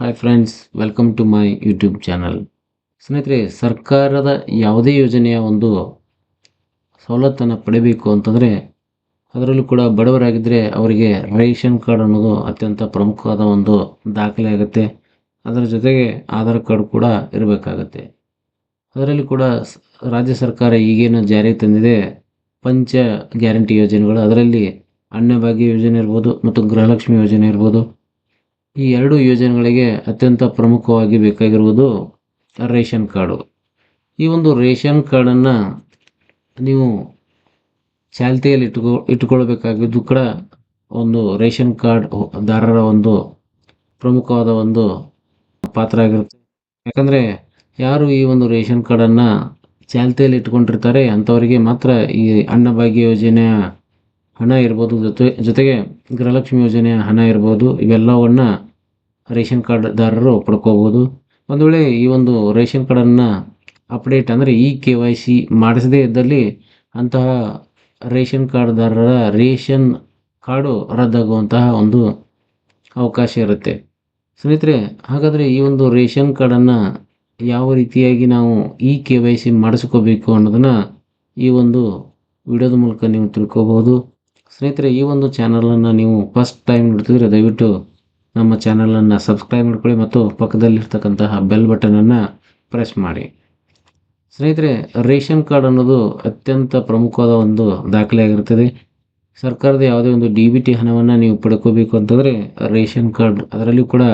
Hi friends welcome to my YouTube channel ಸ್ನೇಹಿತರೆ, ಸರ್ಕಾರದ ಯಾವುದೇ ಯೋಜನೆಯ ಒಂದು ಸವಲತ್ತನ್ನು ಪಡಿಬೇಕು ಅಂತಂದರೆ ಅದರಲ್ಲೂ ಕೂಡ ಬಡವರಾಗಿದ್ದರೆ ಅವರಿಗೆ ರೇಷನ್ ಕಾರ್ಡ್ ಅನ್ನೋದು ಅತ್ಯಂತ ಪ್ರಮುಖವಾದ ಒಂದು ದಾಖಲೆ ಆಗುತ್ತೆ. ಅದರ ಜೊತೆಗೆ ಆಧಾರ್ ಕಾರ್ಡ್ ಕೂಡ ಇರಬೇಕಾಗತ್ತೆ. ಅದರಲ್ಲಿ ಕೂಡ ರಾಜ್ಯ ಸರ್ಕಾರ ಈಗೇನು ಜಾರಿಗೆ ತಂದಿದೆ, ಪಂಚ ಗ್ಯಾರಂಟಿ ಯೋಜನೆಗಳು. ಅದರಲ್ಲಿ ಅನ್ನಭಾಗ್ಯ ಯೋಜನೆ ಇರ್ಬೋದು ಮತ್ತು ಗೃಹಲಕ್ಷ್ಮಿ ಯೋಜನೆ ಇರ್ಬೋದು. ಈ ಎರಡು ಯೋಜನೆಗಳಿಗೆ ಅತ್ಯಂತ ಪ್ರಮುಖವಾಗಿ ಬೇಕಾಗಿರುವುದು ರೇಷನ್ ಕಾರ್ಡು. ಈ ಒಂದು ರೇಷನ್ ಕಾರ್ಡನ್ನು ನೀವು ಚಾಲ್ತಿಯಲ್ಲಿ ಇಟ್ಕೊ, ಇಟ್ಕೊಳ್ಬೇಕಾಗಿದ್ದು ಕೂಡ ಒಂದು ರೇಷನ್ ಕಾರ್ಡ್ ದಾರರ ಒಂದು ಪ್ರಮುಖವಾದ ಒಂದು ಪಾತ್ರ ಆಗಿರುತ್ತೆ. ಯಾಕಂದರೆ ಯಾರು ಈ ಒಂದು ರೇಷನ್ ಕಾರ್ಡನ್ನು ಚಾಲ್ತಿಯಲ್ಲಿ ಇಟ್ಕೊಂಡಿರ್ತಾರೆ, ಅಂಥವರಿಗೆ ಮಾತ್ರ ಈ ಅನ್ನಭಾಗ್ಯ ಯೋಜನೆಯ ಹಣ ಇರ್ಬೋದು, ಜೊತೆ, ಜೊತೆಗೆ ಗೃಹಲಕ್ಷ್ಮಿ ಯೋಜನೆಯ ಹಣ ಇರ್ಬೋದು, ಇವೆಲ್ಲವನ್ನು ರೇಷನ್ ಕಾರ್ಡ್ದಾರರು ಪಡ್ಕೋಬೋದು. ಒಂದು ವೇಳೆ ಈ ಒಂದು ರೇಷನ್ ಕಾರ್ಡನ್ನು ಅಪ್ಡೇಟ್ ಅಂದರೆ ಇ ಕೆ ವೈ ಸಿ ಮಾಡಿಸದೇ ಇದ್ದಲ್ಲಿ ಅಂತಹ ರೇಷನ್ ಕಾರ್ಡ್ದಾರರ ರೇಷನ್ ಕಾರ್ಡು ರದ್ದಾಗುವಂತಹ ಒಂದು ಅವಕಾಶ ಇರುತ್ತೆ. ಸ್ನೇಹಿತರೆ, ಹಾಗಾದರೆ ಈ ಒಂದು ರೇಷನ್ ಕಾರ್ಡನ್ನು ಯಾವ ರೀತಿಯಾಗಿ ನಾವು ಇ ಕೆ ವೈ ಸಿ ಮಾಡಿಸ್ಕೋಬೇಕು ಅನ್ನೋದನ್ನು ಈ ಒಂದು ವಿಡಿಯೋದ ಮೂಲಕ ನೀವು ತಿಳ್ಕೊಬೋದು ಸ್ನೇಹಿತರೆ, ಈ ಒಂದು ಚಾನಲನ್ನು ನೀವು ಫಸ್ಟ್ ಟೈಮ್ ನೋಡ್ತಿದ್ರೆ ದಯವಿಟ್ಟು ನಮ್ಮ ಚಾನಲನ್ನು ಸಬ್ಸ್ಕ್ರೈಬ್ ಮಾಡ್ಕೊಳ್ಳಿ ಮತ್ತು ಪಕ್ಕದಲ್ಲಿರ್ತಕ್ಕಂತಹ ಬೆಲ್ ಬಟನನ್ನು ಪ್ರೆಸ್ ಮಾಡಿ. ಸ್ನೇಹಿತರೆ, ರೇಷನ್ ಕಾರ್ಡ್ ಅನ್ನೋದು ಅತ್ಯಂತ ಪ್ರಮುಖವಾದ ಒಂದು ದಾಖಲೆಯಾಗಿರ್ತದೆ ಸರ್ಕಾರದ ಯಾವುದೇ ಒಂದು ಡಿ ಬಿ ಟಿ ಹಣವನ್ನು ನೀವು ಪಡ್ಕೋಬೇಕು ಅಂತಂದರೆ ರೇಷನ್ ಕಾರ್ಡ್ ಅದರಲ್ಲಿಯೂ ಕೂಡ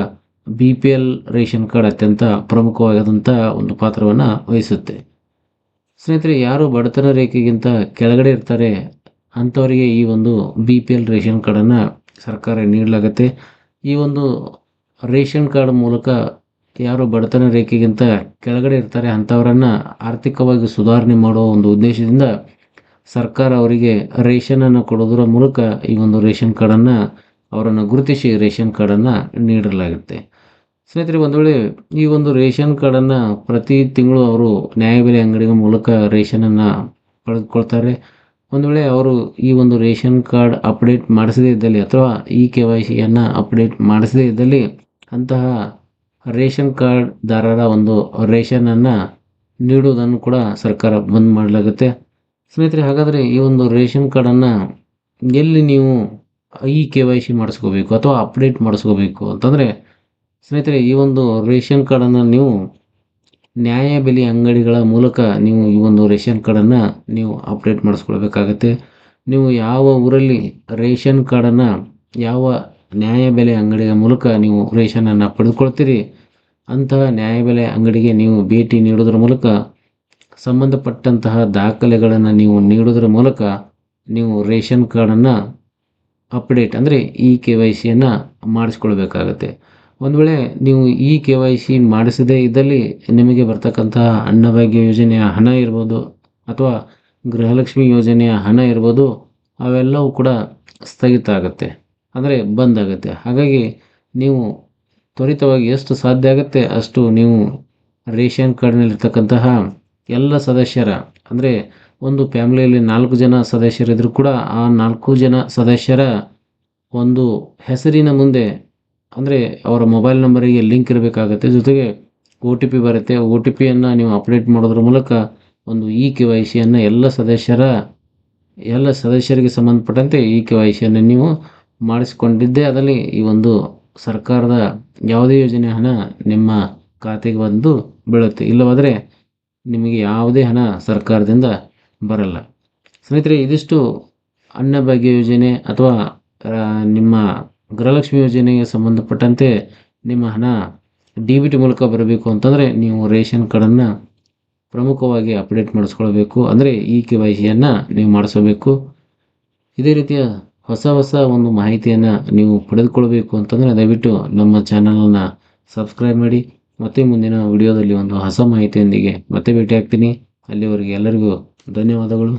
B P L ration card ಅತ್ಯಂತ ಪ್ರಮುಖವಾದಂಥ ಒಂದು ಪಾತ್ರವನ್ನು ವಹಿಸುತ್ತೆ. ಸ್ನೇಹಿತರೆ, ಯಾರು ಬಡತನ ರೇಖೆಗಿಂತ ಕೆಳಗಡೆ ಇರ್ತಾರೆ ಅಂಥವರಿಗೆ ಈ ಒಂದು ಬಿ ಪಿ ಎಲ್ ರೇಷನ್ ಕಾರ್ಡನ್ನು ಸರ್ಕಾರ ನೀಡಲಾಗುತ್ತೆ. ಈ ಒಂದು ರೇಷನ್ ಕಾರ್ಡ್ ಮೂಲಕ ಯಾರು ಬಡತನ ರೇಖೆಗಿಂತ ಕೆಳಗಡೆ ಇರ್ತಾರೆ ಅಂಥವರನ್ನು ಆರ್ಥಿಕವಾಗಿ ಸುಧಾರಣೆ ಮಾಡುವ ಒಂದು ಉದ್ದೇಶದಿಂದ ಸರ್ಕಾರ ಅವರಿಗೆ ರೇಷನನ್ನು ಕೊಡೋದರ ಮೂಲಕ ಈ ಒಂದು ರೇಷನ್ ಕಾರ್ಡನ್ನು ಅವರನ್ನು ಗುರುತಿಸಿ ರೇಷನ್ ಕಾರ್ಡನ್ನು ನೀಡಲಾಗುತ್ತೆ. ಸ್ನೇಹಿತರೆ, ಒಂದು ವೇಳೆ ಈ ಒಂದು ರೇಷನ್ ಕಾರ್ಡನ್ನು ಪ್ರತಿ ತಿಂಗಳು ಅವರು ನ್ಯಾಯಬೆಲೆ ಅಂಗಡಿಗಳ ಮೂಲಕ ರೇಷನನ್ನು ಪಡೆದುಕೊಳ್ತಾರೆ. ಒಂದು ವೇಳೆ ಅವರು ಈ ಒಂದು ರೇಷನ್ ಕಾರ್ಡ್ ಅಪ್ಡೇಟ್ ಮಾಡಿಸದೇ ಇದ್ದಲ್ಲಿ ಅಥವಾ ಇ ಕೆ ವೈ ಸಿಯನ್ನು ಅಪ್ಡೇಟ್ ಮಾಡಿಸದೇ ಇದ್ದಲ್ಲಿ ಅಂತಹ ರೇಷನ್ ಕಾರ್ಡ್ದಾರರ ಒಂದು ರೇಷನನ್ನು ನೀಡುವುದನ್ನು ಕೂಡ ಸರ್ಕಾರ ಬಂದ್ ಮಾಡಲಾಗುತ್ತೆ. ಸ್ನೇಹಿತರೆ, ಹಾಗಾದರೆ ಈ ಒಂದು ರೇಷನ್ ಕಾರ್ಡನ್ನು ಎಲ್ಲಿ ನೀವು ಇ ಕೆ ವೈ ಸಿ ಮಾಡಿಸ್ಕೋಬೇಕು ಅಥವಾ ಅಪ್ಡೇಟ್ ಮಾಡಿಸ್ಕೋಬೇಕು ಅಂತಂದರೆ, ಸ್ನೇಹಿತರೆ, ಈ ಒಂದು ರೇಷನ್ ಕಾರ್ಡನ್ನು ನೀವು ನ್ಯಾಯಬೆಲೆ ಅಂಗಡಿಗಳ ಮೂಲಕ ನೀವು ಈ ಒಂದು ರೇಷನ್ ಕಾರ್ಡನ್ನು ನೀವು ಅಪ್ಡೇಟ್ ಮಾಡಿಸ್ಕೊಳ್ಬೇಕಾಗತ್ತೆ. ನೀವು ಯಾವ ಊರಲ್ಲಿ ರೇಷನ್ ಕಾರ್ಡನ್ನು, ಯಾವ ನ್ಯಾಯಬೆಲೆ ಅಂಗಡಿಯ ಮೂಲಕ ನೀವು ರೇಷನನ್ನು ಪಡೆದುಕೊಳ್ತೀರಿ, ಅಂತಹ ನ್ಯಾಯಬೆಲೆ ಅಂಗಡಿಗೆ ನೀವು ಭೇಟಿ ನೀಡೋದ್ರ ಮೂಲಕ, ಸಂಬಂಧಪಟ್ಟಂತಹ ದಾಖಲೆಗಳನ್ನು ನೀವು ನೀಡೋದ್ರ ಮೂಲಕ ನೀವು ರೇಷನ್ ಕಾರ್ಡನ್ನು ಅಪ್ಡೇಟ್ ಅಂದರೆ ಇ ಕೆ ವೈ ಸಿಯನ್ನು ಮಾಡಿಸ್ಕೊಳ್ಬೇಕಾಗತ್ತೆ. ಒಂದು ವೇಳೆ ನೀವು ಇ ಕೆ ವೈ ಸಿ ಮಾಡಿಸದೇ ಇದ್ದಲ್ಲಿ ನಿಮಗೆ ಬರ್ತಕ್ಕಂತಹ ಅನ್ನಭಾಗ್ಯ ಯೋಜನೆಯ ಹಣ ಇರ್ಬೋದು ಅಥವಾ ಗೃಹಲಕ್ಷ್ಮಿ ಯೋಜನೆಯ ಹಣ ಇರ್ಬೋದು, ಅವೆಲ್ಲವೂ ಕೂಡ ಸ್ಥಗಿತ ಆಗುತ್ತೆ. ಅಂದರೆ ಬಂದ್ ಆಗುತ್ತೆ. ಹಾಗಾಗಿ ನೀವು ತ್ವರಿತವಾಗಿ ಎಷ್ಟು ಸಾಧ್ಯ ಆಗುತ್ತೆ ಅಷ್ಟು ನೀವು ರೇಷನ್ ಕಾರ್ಡ್ನಲ್ಲಿರ್ತಕ್ಕಂತಹ ಎಲ್ಲ ಸದಸ್ಯರ, ಅಂದರೆ ಒಂದು ಫ್ಯಾಮಿಲಿಯಲ್ಲಿ ನಾಲ್ಕು ಜನ ಸದಸ್ಯರಿದ್ದರೂ ಕೂಡ ಆ ನಾಲ್ಕು ಜನ ಸದಸ್ಯರ ಒಂದು ಹೆಸರಿನ ಮುಂದೆ ಅಂದರೆ ಅವರ ಮೊಬೈಲ್ ನಂಬರಿಗೆ ಲಿಂಕ್ ಇರಬೇಕಾಗತ್ತೆ. ಜೊತೆಗೆ ಒ ಟಿ ಪಿ ಬರುತ್ತೆ. ಒ ಟಿ ಪಿಯನ್ನು ನೀವು ಅಪ್ಡೇಟ್ ಮಾಡೋದ್ರ ಮೂಲಕ ಒಂದು ಇ ಕೆ ವೈ ಸಿಯನ್ನು ಎಲ್ಲ ಸದಸ್ಯರ, ಎಲ್ಲ ಸದಸ್ಯರಿಗೆ ಸಂಬಂಧಪಟ್ಟಂತೆ ಇ ಕೆ ವೈ ಸಿಯನ್ನು ನೀವು ಮಾಡಿಸಿಕೊಂಡಿದ್ದೇ. ಅದರಲ್ಲಿ ಈ ಒಂದು ಸರ್ಕಾರದ ಯಾವುದೇ ಯೋಜನೆ ಹಣ ನಿಮ್ಮ ಖಾತೆಗೆ ಬಂದು ಬೀಳುತ್ತೆ. ಇಲ್ಲವಾದರೆ ನಿಮಗೆ ಯಾವುದೇ ಹಣ ಸರ್ಕಾರದಿಂದ ಬರಲ್ಲ. ಸ್ನೇಹಿತರೆ, ಇದಿಷ್ಟು ಅನ್ನಭಾಗ್ಯ ಯೋಜನೆ ಅಥವಾ ನಿಮ್ಮ ಗೃಹಲಕ್ಷ್ಮಿ ಯೋಜನೆಗೆ ಸಂಬಂಧಪಟ್ಟಂತೆ ನಿಮ್ಮ ಹಣ ಡಿ ಬಿ ಟಿ ಮೂಲಕ ಬರಬೇಕು ಅಂತಂದರೆ ನೀವು ರೇಷನ್ ಕಾರ್ಡನ್ನು ಪ್ರಮುಖವಾಗಿ ಅಪ್ಡೇಟ್ ಮಾಡಿಸ್ಕೊಳ್ಬೇಕು. ಅಂದರೆ ಇ ಕೆ ವೈ ಸಿಯನ್ನು ನೀವು ಮಾಡಿಸಬೇಕು ಇದೇ ರೀತಿಯ ಹೊಸ ಹೊಸ ಒಂದು ಮಾಹಿತಿಯನ್ನು ನೀವು ಪಡೆದುಕೊಳ್ಬೇಕು ಅಂತಂದರೆ ದಯವಿಟ್ಟು ನಮ್ಮ ಚಾನಲನ್ನು ಸಬ್ಸ್ಕ್ರೈಬ್ ಮಾಡಿ. ಮತ್ತೆ ಮುಂದಿನ ವಿಡಿಯೋದಲ್ಲಿ ಒಂದು ಹೊಸ ಮಾಹಿತಿಯೊಂದಿಗೆ ಮತ್ತೆ ಭೇಟಿಯಾಗ್ತೀನಿ. ಅಲ್ಲಿವರೆಗೆ ಎಲ್ಲರಿಗೂ ಧನ್ಯವಾದಗಳು.